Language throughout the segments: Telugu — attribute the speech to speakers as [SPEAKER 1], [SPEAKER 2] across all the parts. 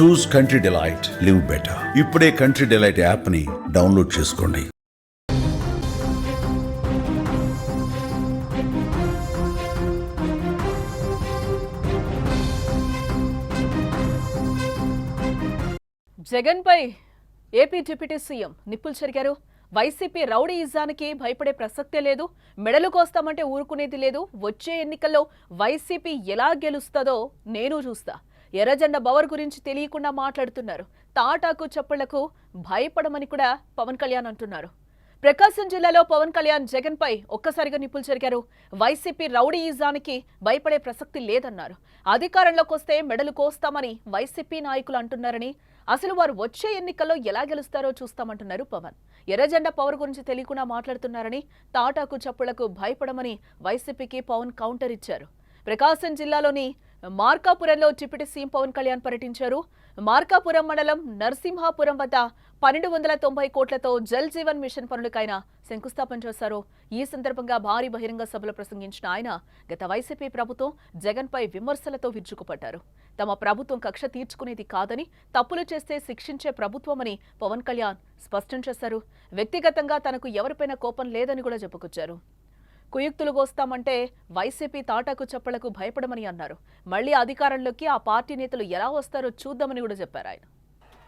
[SPEAKER 1] Choose country delight live better. ఇప్పుడే కంట్రీ డిలైట్ యాప్ని డౌన్లోడ్ చేసుకోండి.
[SPEAKER 2] జగన్ పై ఏపీ డిప్యూటీ సీఎం నిప్పులు చెరిగారు. వైసీపీ రౌడీ ఇజానికి భయపడే ప్రసక్తే లేదు. మెడలు కోస్తామంటే ఊరుకునేది లేదు. వచ్చే ఎన్నికల్లో వైసీపీ ఎలా గెలుస్తుందో నేను చూస్తా. ఎర్రజెండ బవర్ గురించి తెలియకుండా మాట్లాడుతున్నారు. తాటాకు చప్పళ్ళకు భయపడమని కూడా పవన్ కళ్యాణ్ అంటున్నారు. ప్రకాశం జిల్లాలో పవన్ కళ్యాణ్ జగన్ పై ఒక్కసారిగా నిప్పులు చెరిగారు వైసీపీ రౌడీయిజానికి భయపడే ప్రసక్తి లేదన్నారు. అధికారంలోకి వస్తే మెడలు కోస్తామని వైసీపీ నాయకులు అంటున్నారని అసలు వారు వచ్చే ఎన్నికల్లో ఎలా గెలుస్తారో చూస్తామంటున్నారు పవన్. ఎర్రజెండా పవర్ గురించి తెలియకుండా మాట్లాడుతున్నారని తాటాకు చప్పుళ్ళకు భయపడమని వైసీపీకి పవన్ కౌంటర్ ఇచ్చారు. ప్రకాశం జిల్లాలోని మార్కాపురంలో డిప్యూటీ సీఎం పవన్ కళ్యాణ్ పర్యటించారు. మార్కాపురం మండలం నరసింహాపురం వద్ద పన్నెండు వందల తొంభై కోట్లతో జల్ జీవన్ మిషన్ పనులకైన శంకుస్థాపన చేశారు. ఈ సందర్భంగా భారీ బహిరంగ సభలో ప్రసంగించిన ఆయన గత వైసీపీ ప్రభుత్వం జగన్పై విమర్శలతో విరుచుకుపడ్డారు. తమ ప్రభుత్వం కక్ష తీర్చుకునేది కాదని తప్పులు చేస్తే శిక్షించే ప్రభుత్వమని పవన్ కళ్యాణ్ స్పష్టం చేశారు. వ్యక్తిగతంగా తనకు ఎవరిపైన కోపం లేదని కూడా చెప్పుకొచ్చారు. కుయుక్తులు కోస్తామంటే వైసీపీ తాటాకు చెప్పలకు భయపడమని అన్నారు. మళ్ళీ అధికారంలోకి ఆ పార్టీ నేతలు ఎలా వస్తారో చూద్దామని కూడా చెప్పారు ఆయన.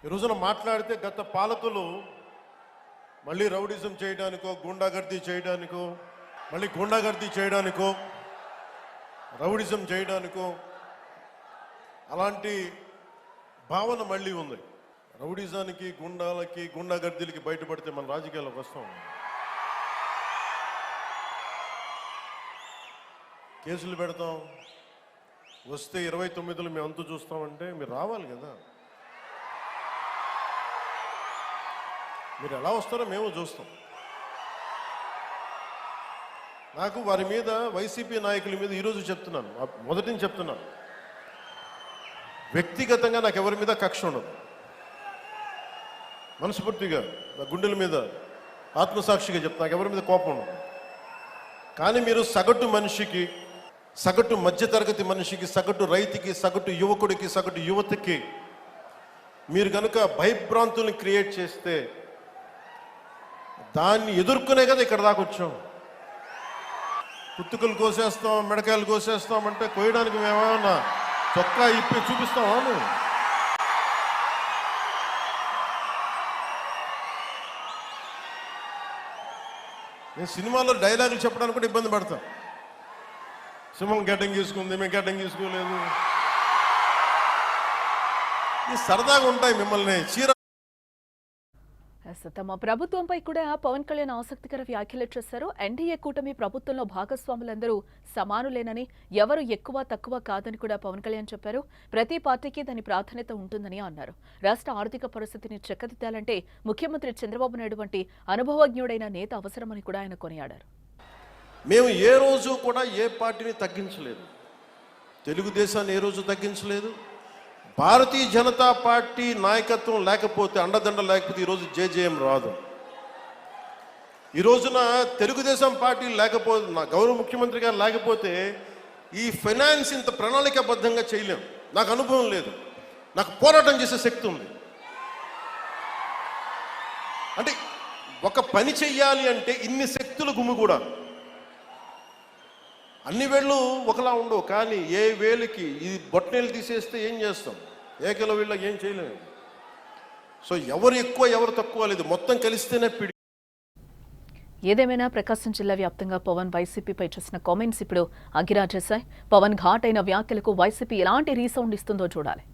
[SPEAKER 3] ఈ రోజున మాట్లాడితే గత పాలకులు మళ్ళీ రౌడిజం చేయడానికో గుండాగర్దీ చేయడానికో మళ్ళీ గుండాగర్దీ చేయడానికో రౌడిజం చేయడానికో అలాంటి భావన మళ్ళీ ఉంది. రౌడిజానికి గుండాలకి గుండాగర్దీలకి బయటపడితే మన రాజకీయాలకు వస్తాం. కేసులు పెడతాం. వస్తే ఇరవై తొమ్మిదిలో మేము అంతు చూస్తామంటే మీరు రావాలి కదా. మీరు ఎలా వస్తారో మేము చూస్తాం. నాకు వారి మీద వైసీపీ నాయకుల మీద ఈరోజు చెప్తున్నాను. మొదటిని చెప్తున్నాను. వ్యక్తిగతంగా నాకు ఎవరి మీద కక్ష ఉండదు. మనస్ఫూర్తిగా నా గుండెల మీద ఆత్మసాక్షిగా చెప్తా నాకు ఎవరి మీద కోపం ఉండదు. కానీ మీరు సగటు మనిషికి సగటు మధ్యతరగతి మనిషికి సగటు రైతుకి సగటు యువకుడికి సగటు యువతకి మీరు కనుక భయభ్రాంతుల్ని క్రియేట్ చేస్తే దాన్ని ఎదుర్కొనే కదా ఇక్కడ దాకా వచ్చాం. పుత్తుకలు కోసేస్తాం మిడకాయలు కోసేస్తాం అంటే కోయడానికి మేమేమన్నా చొక్కా ఇప్పి చూపిస్తామా నువ్వు నేను సినిమాలో డైలాగులు చెప్పడానికి కూడా ఇబ్బంది పడతాను. సుమన్ గడ్డం తీసుకుంది మేము గడ్డం తీసుకోలేదు సరదాగా ఉంటాయి మిమ్మల్ని. చీర
[SPEAKER 2] తమ ప్రభుత్వంపై కూడా పవన్ కళ్యాణ్ ఆసక్తికర వ్యాఖ్యలు చేశారు. ఎన్డీఏ కూటమి ప్రభుత్వంలో భాగస్వాములందరూ సమానులేనని ఎవరు ఎక్కువ తక్కువ కాదని కూడా పవన్ కళ్యాణ్ చెప్పారు. ప్రతి పార్టీకి దాని ప్రాధాన్యత ఉంటుందని అన్నారు. రాష్ట్ర ఆర్థిక పరిస్థితిని చక్కదిద్దాలంటే ముఖ్యమంత్రి చంద్రబాబు నాయుడు వంటి అనుభవజ్ఞుడైన నేత అవసరమని కూడా ఆయన కొనియాడారు.
[SPEAKER 3] మేము ఏ రోజు కూడా ఏ పార్టీని తగ్గించలేదు. తెలుగుదేశాన్ని ఏ రోజు తగ్గించలేదు. భారతీయ జనతా పార్టీ నాయకత్వం లేకపోతే అండదండ లేకపోతే ఈరోజు జేజేఎం రాదు. ఈ రోజున తెలుగుదేశం పార్టీ లేకపోతే నా గౌరవ ముఖ్యమంత్రి గారు లేకపోతే ఈ ఫైనాన్స్ ఇంత ప్రణాళికాబద్ధంగా చేయలేం. నాకు అనుభవం లేదు. నాకు పోరాటం చేసే శక్తి ఉంది. అంటే ఒక పని చెయ్యాలి అంటే ఇన్ని శక్తులు గుమిగూడాలి అన్ని వేళ్ళు ఒకలా ఉండవు కానీ ఏ వేలుకి ఈ బొట్టనేలు తీసేస్తే ఏం చేస్తాం? ఏకల వీళ్ళ వీళ్ళకి ఏం చేయలేము. సో ఎవరు ఎక్కువ ఎవరు తక్కువ లేదు. మొత్తం కలిస్తేనే పిడి
[SPEAKER 2] ఏదేమైనా ప్రకాశం జిల్లా వ్యాప్తంగా పవన్ వైసీపీపై చేసిన కామెంట్స్ ఇప్పుడు అగిరా చేశాయి పవన్ ఘాట్ అయిన వ్యాఖ్యలకు వైసీపీ ఎలాంటి రీసౌండ్ ఇస్తుందో చూడాలి.